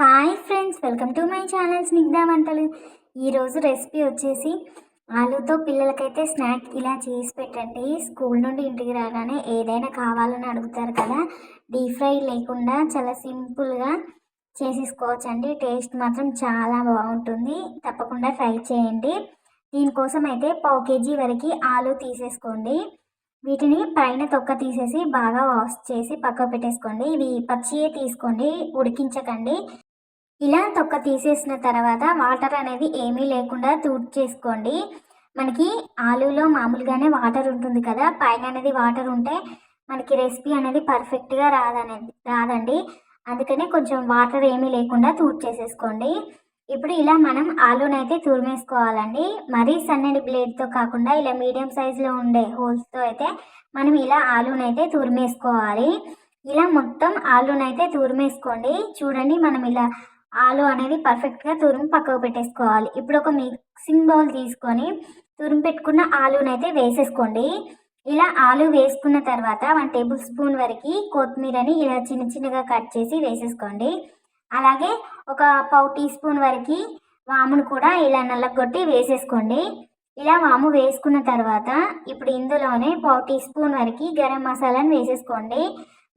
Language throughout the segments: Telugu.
Hi friends welcome to my channel Snigdha వంటలు ఈరోజు రెసిపీ వచ్చేసి ఆలూతో పిల్లలకైతే స్నాక్ ఇలా చేసి పెట్టండి. స్కూల్ నుండి ఇంటికి రాగానే ఏదైనా కావాలని అడుగుతారు కదా డీప్ ఫ్రై లేకుండా చాలా సింపుల్గా చేసేసుకోవచ్చండి. టేస్ట్ మాత్రం చాలా బాగుంటుంది. తప్పకుండా ట్రై చేయండి. దీనికోసం అయితే పావు కేజీ వరకు ఆలు తీసేసుకోండి. వీటిని పైన తొక్క తీసేసి బాగా వాష్ చేసి పక్క పెట్టేసుకోండి. ఇవి పచ్చియే తీసుకోండి ఉడికించకండి. ఇలా తొక్క తీసేసిన తర్వాత వాటర్ అనేది ఏమీ లేకుండా చేసుకోండి. మనకి ఆలూలో మామూలుగానే వాటర్ ఉంటుంది కదా పైన అనేది వాటర్ ఉంటే మనకి రెసిపీ అనేది పర్ఫెక్ట్గా రాదనేది రాదండి. అందుకనే కొంచెం వాటర్ ఏమీ లేకుండా చేసేసుకోండి. ఇప్పుడు ఇలా మనం ఆలూనైతే తురిమేసుకోవాలండి. మరీ సన్నటి బ్లేడ్తో కాకుండా ఇలా మీడియం సైజులో ఉండే హోల్స్తో అయితే మనం ఇలా ఆలూనైతే తురిమేసుకోవాలి. ఇలా మొత్తం ఆలూనైతే తురిమేసుకోండి. చూడండి మనం ఇలా ఆలు అనేది పర్ఫెక్ట్గా తురిమి పక్కకు పెట్టేసుకోవాలి. ఇప్పుడు ఒక మిక్సింగ్ బౌల్ తీసుకొని తురుము పెట్టుకున్న ఆలునైతే వేసేసుకోండి. ఇలా ఆలు వేసుకున్న తర్వాత వన్ టేబుల్ స్పూన్ వరకు కొత్తిమీరని ఇలా చిన్న చిన్నగా కట్ చేసి వేసేసుకోండి. అలాగే ఒక పావు టీ స్పూన్ వరకు వామును కూడా ఇలా నల్లగొట్టి వేసేసుకోండి. ఇలా వాము వేసుకున్న తర్వాత ఇప్పుడు ఇందులోనే పావు టీ స్పూన్ వరకు గరం మసాలాను వేసేసుకోండి.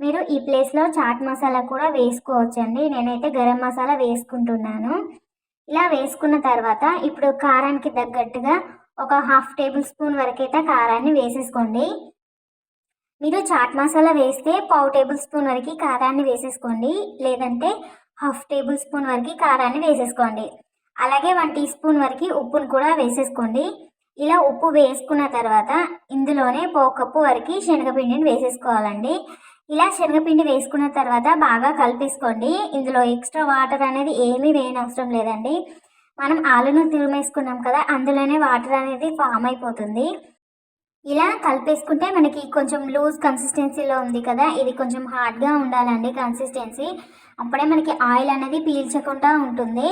మీరు ఈ ప్లేస్లో చాట్ మసాలా కూడా వేసుకోవచ్చండి. నేనైతే గరం మసాలా వేసుకుంటున్నాను. ఇలా వేసుకున్న తర్వాత ఇప్పుడు కారానికి తగ్గట్టుగా ఒక హాఫ్ టేబుల్ స్పూన్ వరకైతే కారాన్ని వేసేసుకోండి. మీరు చాట్ మసాలా వేస్తే పావు టేబుల్ స్పూన్ వరకు కారాన్ని వేసేసుకోండి. లేదంటే హాఫ్ టేబుల్ స్పూన్ వరకు కారాన్ని వేసేసుకోండి. అలాగే వన్ టీ స్పూన్ వరకు ఉప్పును కూడా వేసేసుకోండి. ఇలా ఉప్పు వేసుకున్న తర్వాత ఇందులోనే పావు కప్పు వరకు శనగపిండిని వేసేసుకోవాలండి. ఇలా శనగపిండి వేసుకున్న తర్వాత బాగా కలిపేసుకోండి. ఇందులో ఎక్స్ట్రా వాటర్ అనేది ఏమీ వేయనవసరం లేదండి. మనం ఆలును తురిమేసుకున్నాం కదా అందులోనే వాటర్ అనేది ఫామ్ అయిపోతుంది. ఇలా కలిపేసుకుంటే మనకి కొంచెం లూజ్ కన్సిస్టెన్సీలో ఉంది కదా ఇది కొంచెం హార్డ్గా ఉండాలండి కన్సిస్టెన్సీ అప్పుడే మనకి ఆయిల్ అనేది పీల్చకుండా ఉంటుంది.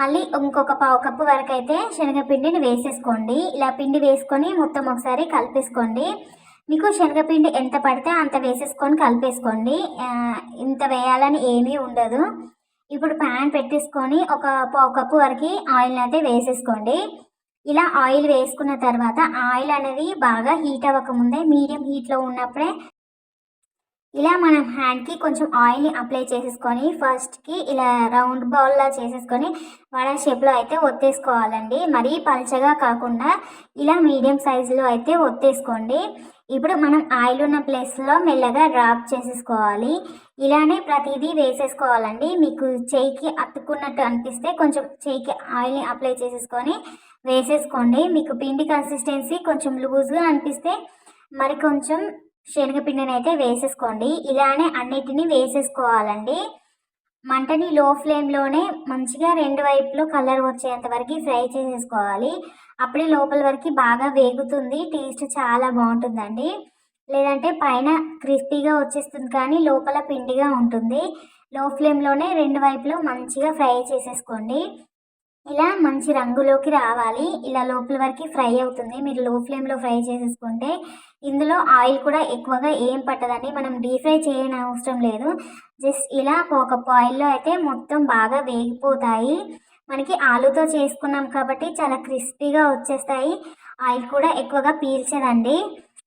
మళ్ళీ ఇంకొక పావు కప్పు వరకు అయితే శనగపిండిని వేసేసుకోండి. ఇలా పిండి వేసుకొని మొత్తం ఒకసారి కలిపేసుకోండి. మీకు శనగపిండి ఎంత పడితే అంత వేసేసుకొని కలిపేసుకోండి. ఇంత వేయాలని ఏమీ ఉండదు. ఇప్పుడు ప్యాన్ పెట్టేసుకొని ఒక పావు కప్పు వరకు ఆయిల్ని అయితే వేసేసుకోండి. ఇలా ఆయిల్ వేసుకున్న తర్వాత ఆయిల్ అనేది బాగా హీట్ అవ్వకముందే మీడియం హీట్లో ఉన్నప్పుడే ఇలా మనం హ్యాండ్కి కొంచెం ఆయిల్ని అప్లై చేసేసుకొని ఫస్ట్కి ఇలా రౌండ్ బౌల్లా చేసేసుకొని వడ షేప్లో అయితే ఒత్తేసుకోవాలండి. మరీ పల్చగా కాకుండా ఇలా మీడియం సైజులో అయితే ఒత్తేసుకోండి. ఇప్పుడు మనం ఆయిల్ ఉన్న ప్లేస్లో మెల్లగా డ్రాప్ చేసేసుకోవాలి. ఇలానే ప్రతిదీ వేసేసుకోవాలండి. మీకు చేయికి అతుక్కున్నట్టు అనిపిస్తే కొంచెం చేయికి ఆయిల్ని అప్లై చేసేసుకొని వేసేసుకోండి. మీకు పిండి కన్సిస్టెన్సీ కొంచెం లూజ్గా అనిపిస్తే మరి కొంచెం శనగపిండిని అయితే వేసేసుకోండి. ఇలానే అన్నిటినీ వేసేసుకోవాలండి. మంటని లో ఫ్లేమ్లోనే మంచిగా రెండు వైపులో కలర్ వచ్చేంత వరకు ఫ్రై చేసేసుకోవాలి. అప్పుడే లోపల వరకు బాగా వేగుతుంది. టేస్ట్ చాలా బాగుంటుందండి. లేదంటే పైన క్రిస్పీగా వచ్చేస్తుంది కానీ లోపల పిండిగా ఉంటుంది. లో ఫ్లేమ్లోనే రెండు వైపులో మంచిగా ఫ్రై చేసేసుకోండి. ఇలా మంచి రంగులోకి రావాలి. ఇలా లోపల వరకు ఫ్రై అవుతుంది. మీరు లో ఫ్లేమ్లో ఫ్రై చేసేసుకుంటే ఇందులో ఆయిల్ కూడా ఎక్కువగా ఏం పట్టదండి. మనం డీప్ ఫ్రై చేయని అవసరం లేదు. జస్ట్ ఇలా ఒక ఆయిల్లో అయితే మొత్తం బాగా వేగిపోతాయి. మనకి ఆలుతో చేసుకున్నాం కాబట్టి చాలా క్రిస్పీగా వచ్చేస్తాయి. ఆయిల్ కూడా ఎక్కువగా పీల్చదండి.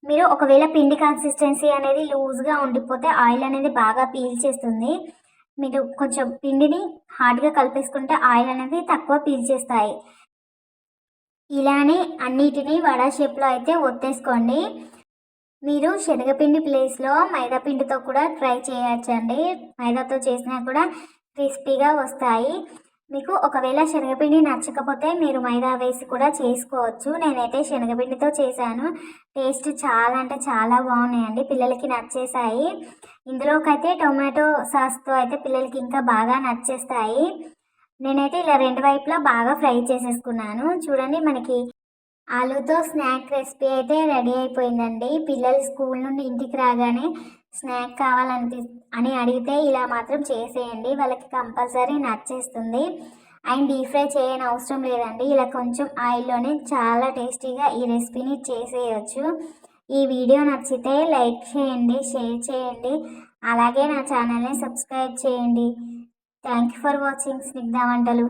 మీరు ఒకవేళ పిండి కన్సిస్టెన్సీ అనేది లూజ్గా ఉండిపోతే ఆయిల్ అనేది బాగా పీల్చేస్తుంది. మీరు కొంచెం పిండిని హార్డ్గా కలిపేసుకుంటే ఆయిల్ అనేది తక్కువ పీల్చేస్తాయి ఇలానే అన్నిటినీ వడ షేప్లో అయితే ఒత్తేసుకోండి. మీరు శనగపిండి ప్లేస్లో మైదాపిండితో కూడా ట్రై చేయొచ్చండి. మైదాతో చేసినా కూడా క్రిస్పీగా వస్తాయి. మీకు ఒకవేళ శనగపిండి నచ్చకపోతే మీరు మైదా వేసి కూడా చేసుకోవచ్చు. నేనైతే శనగపిండితో చేశాను. టేస్ట్ చాలా అంటే చాలా బాగున్నాయండి. పిల్లలకి నచ్చేసాయి ఇందులోకైతే టొమాటో సాస్తో అయితే పిల్లలకి ఇంకా బాగా నచ్చేస్తాయి. నేనైతే ఇలా రెండు వైపులా బాగా ఫ్రై చేసేసుకున్నాను. చూడండి మనకి ఆలూతో స్నాక్ రెసిపీ అయితే రెడీ అయిపోయిందండి. పిల్లలు స్కూల్ నుండి ఇంటికి రాగానే స్నాక్ కావాలని అని అడిగితే ఇలా మాత్రం చేసేయండి. వాళ్ళకి కంపల్సరీ నచ్చేస్తుంది. అండ్ డీప్ ఫ్రై చేయని అవసరం లేదండి. ఇలా కొంచెం ఆయిల్లోనే చాలా టేస్టీగా ఈ రెసిపీని చేసేయచ్చు. ఈ వీడియో నచ్చితే లైక్ చేయండి షేర్ చేయండి. అలాగే నా ఛానల్ని సబ్స్క్రైబ్ చేయండి. Thank you for watching Snigdha వంటలు.